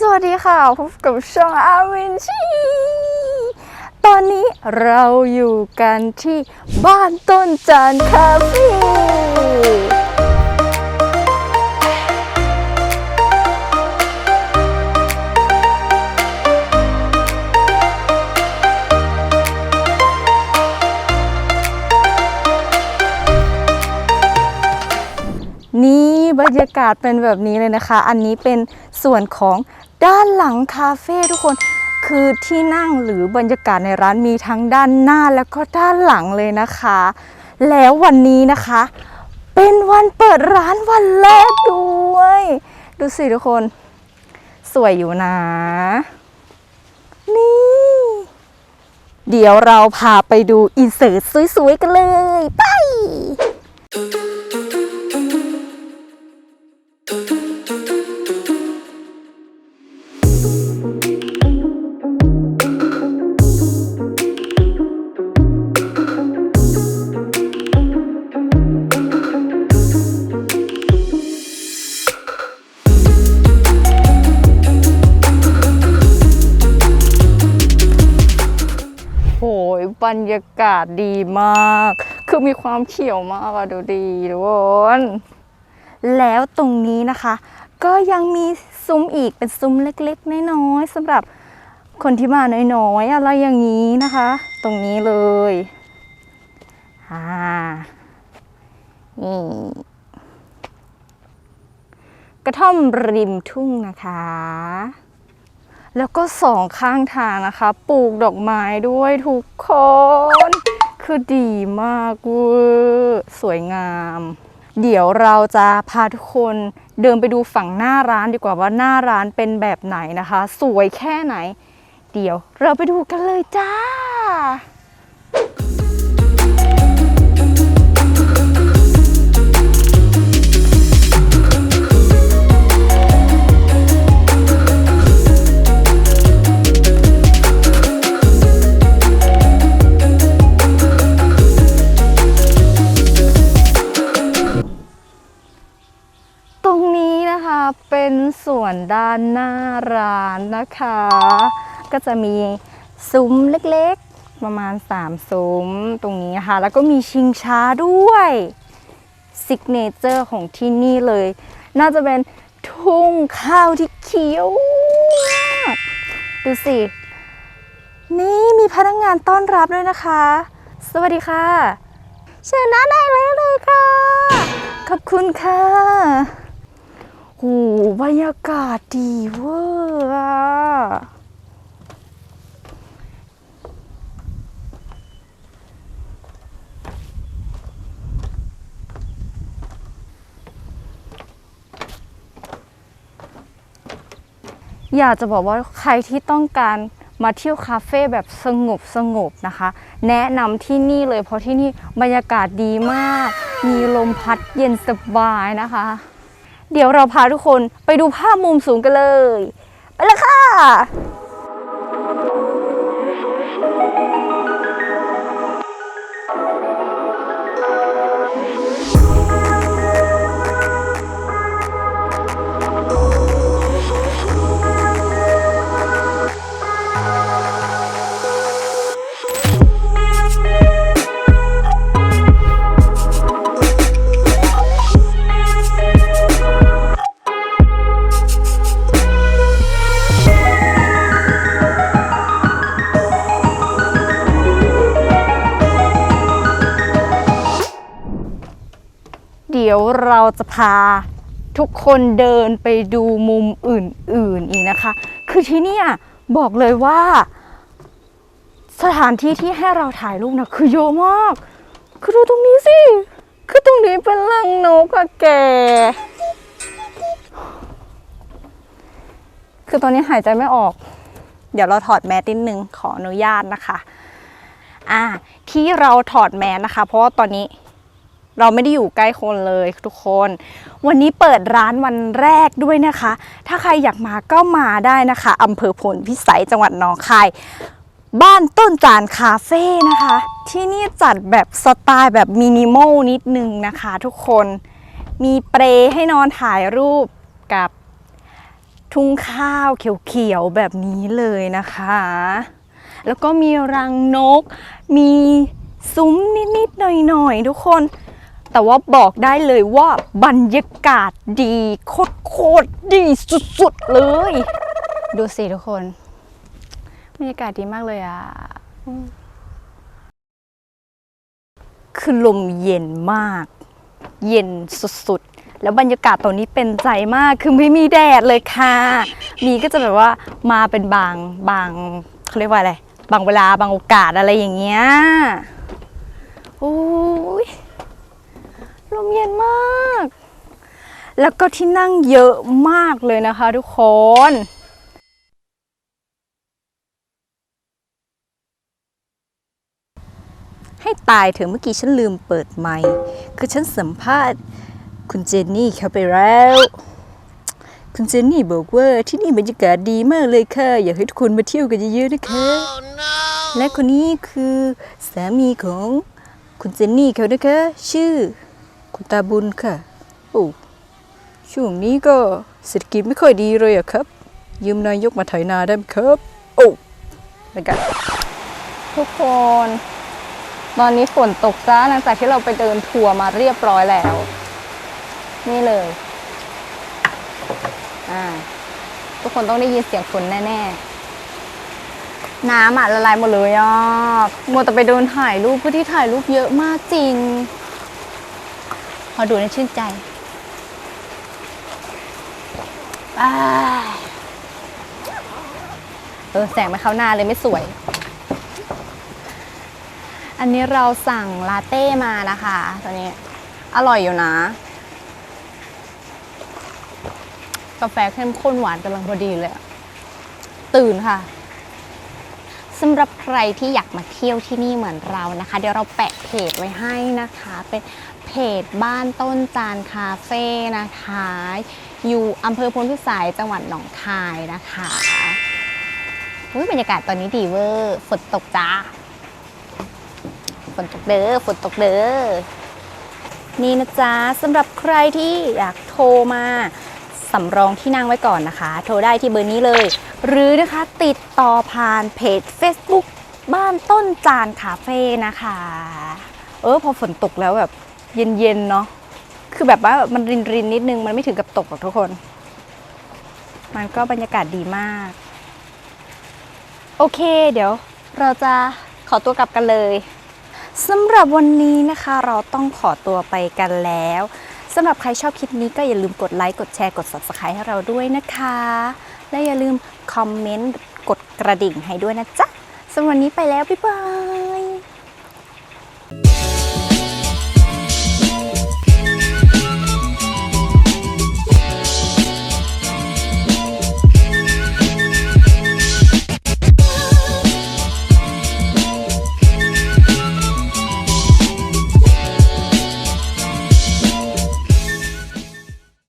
สวัสดีค่ะพบกับช่องอาวินชีตอนนี้เราอยู่กันที่บ้านต้นจานคาเฟ่นี่บรรยากาศเป็นแบบนี้เลยนะคะ อันนี้เป็นส่วนของ ด้านหลังคาเฟ่ทุกคนคือที่นั่งหรือบรรยากาศในร้านมีทั้งด้านหน้าแล้วก็ด้านหลังเลยนะคะ แล้ววันนี้นะคะ เป็นวันเปิดร้านวันแรกด้วย ดูสิทุกคน สวยอยู่นะ นี่ เดี๋ยวเราพาไปดูอินเสิร์ตสวยๆกันเลยไป บรรยากาศดีมาก คือมีความเขียวมากอะดูดีทุกคนแล้วตรงนี้นะคะ ก็ยังมีซุ้มอีกเป็นซุ้มเล็กๆ น้อยๆสำหรับคนที่มาน้อยๆอะไรอย่างนี้นะคะ ตรงนี้เลยอ่านี่กระท่อมริมทุ่งนะคะ แล้วก็สองข้างทางนะคะ ปลูกดอกไม้ด้วยทุกคน คือดีมากเวอร์สวยงาม เดี๋ยวเราจะพาทุกคนเดินไปดูฝั่งหน้าร้านดีกว่าว่าหน้าร้านเป็นแบบไหนนะคะ สวยแค่ไหน เดี๋ยวเราไปดูกันเลยจ้า เป็นส่วนด้านหน้าร้านนะคะ ก็จะมีซุ้มเล็กๆ ประมาณ 3 ซุ้มตรงนี้ค่ะ แล้วก็มีชิงช้าด้วยซิกเนเจอร์ของที่นี่เลย น่าจะเป็นทุ่งข้าวที่เขียวดูสิ นี่มีพนักงานต้อนรับด้วยนะคะ สวัสดีค่ะ เชิญด้านในเลยเลยค่ะ ขอบคุณค่ะ หบรรยากาศดีเวอร์อะอยากจะบอกว่าใครที่ต้องการมาเที่ยวคาเฟ่แบบสงบสงบนะคะ แนะนำที่นี่เลยเพราะที่นี่บรรยากาศดีมาก มีลมพัดเย็นสบายนะคะ เดี๋ยวเราพาทุกคนไปดูภาพมุมสูงกันเลย ไปเลยค่ะ ยวเราจะพาทุกคนเดินไปดูมุมอื่นๆอีกนะคะ คือที่เนี่ยบอกเลยว่า สถานที่ที่ให้เราถ่ายรูปนะคือเยอะมาก คือดูตรงนี้สิ คือตรงนี้เป็นรังนกอะแก คือตอนนี้หายใจไม่ออก เดี๋ยวเราถอดแมสนิดนึงขออนุญาตนะคะ อ่าที่เราถอดแมสนะคะ เพราะว่าตอนนี้ เราไม่ได้อยู่ใกล้คนเลยทุกคน วันนี้เปิดร้านวันแรกด้วยนะคะ ถ้าใครอยากมาก็มาได้นะคะอำเภอพลพิสัยจังหวัดหนองคาย บ้านต้นจานคาเฟ่นะคะ ที่นี่จัดแบบสไตล์แบบมินิมอลนิดนึงนะคะทุกคน มีเปรให้นอนถ่ายรูปกับทุ่งข้าวเขียวๆแบบนี้เลยนะคะ แล้วก็มีรังนก มีซุ้มนิดๆหน่อยๆทุกคน แต่ว่าบอกได้เลยว่าบรรยากาศดีโคตรๆดีสุดๆเลย ดูสิทุกคน บรรยากาศดีมากเลยอะอืมคือลมเย็นมาก เย็นสุดๆแล้วบรรยากาศตอนนี้เป็นใจมาก คือไม่มีแดดเลยค่ะ มีก็จะแบบว่ามาเป็นบางบางเขาเรียกว่าอะไร บางเวลาบางโอกาสอะไรอย่างเงี้ย โอ้ยล มเย็นมาก แล้วก็ที่นั่งเยอะมากเลยนะคะทุกคนให้ตายเถอะเมื่อกี้ฉันลืมเปิดไมค์คือฉันสัมภาษณ์คุณเจนนี่เขาไปแล้ว คุณเจนนี่บอกว่าที่นี่บรรยากาศดีมากเลยค่ะ อยากให้ทุกคนมาเที่ยวกันเยอะๆนะคะและคนนี้คือสามีของคุณเจนนี่เขานะคะชื่อ คุณตาบุญค่ะ โอ้ ช่วงนี้ก็เศรษฐกิจไม่ค่อยดีเลยอะครับ ยืมนายกมาไถนาได้ไหมครับ โอ้ไม่กันทุกคน ตอนนี้ฝนตกจ้าหลังจากที่เราไปเดินทัวร์มาเรียบร้อยแล้ว นี่เลย อ่า ทุกคนต้องได้ยินเสียงฝนแน่ๆน้ำอะละลายหมดเลยอะมัวแต่ไปเดินถ่ายรูปเพื่อที่ถ่ายรูปเยอะมากจริง พอดูในชื่นใจอ้ายเออ แสงไม่เข้าหน้าเลยไม่สวย อันนี้เราสั่งลาเต้มานะคะตัวนี้ อร่อยอยู่นะ กาแฟเข้มข้นหวานกำลังพอดีเลย ตื่นค่ะ สำหรับใครที่อยากมาเที่ยวที่นี่เหมือนเรานะคะ เดี๋ยวเราแปะเพจไว้ให้นะคะ เป็นเพจบ้านต้นจานคาเฟ่นะคะ อยู่อำเภอพลพิสัยจังหวัดหนองคายนะคะอุ๊ยบรรยากาศตอนนี้ดีเวอร์ฝนตกจ้าฝนตกเด้อฝนตกเด้อนี่นะจ๊ะสำหรับใครที่อยากโทรมา สำรองที่นั่งไว้ก่อนนะคะ โทรได้ที่เบอร์นี้เลย หรือนะคะติดต่อผ่านเพจ Facebook บ้านต้นจานคาเฟ่นะคะ เออพอฝนตกแล้วแบบเย็นๆเนาะคือแบบว่ามันรินรินนิดนึงมันไม่ถึงกับตกหรอกทุกคน มันก็บรรยากาศดีมาก โอเค เดี๋ยวเราจะขอตัวกลับกันเลยสำหรับวันนี้นะคะเราต้องขอตัวไปกันแล้ว สำหรับใครชอบคลิปนี้ก็อย่าลืมกดไลค์ กดแชร์ กด subscribe ให้เราด้วยนะคะ และอย่าลืมคอมเมนต์ กดกระดิ่งให้ด้วยนะจ๊ะสำหรับวันนี้ไปแล้ว บ๊ายบาย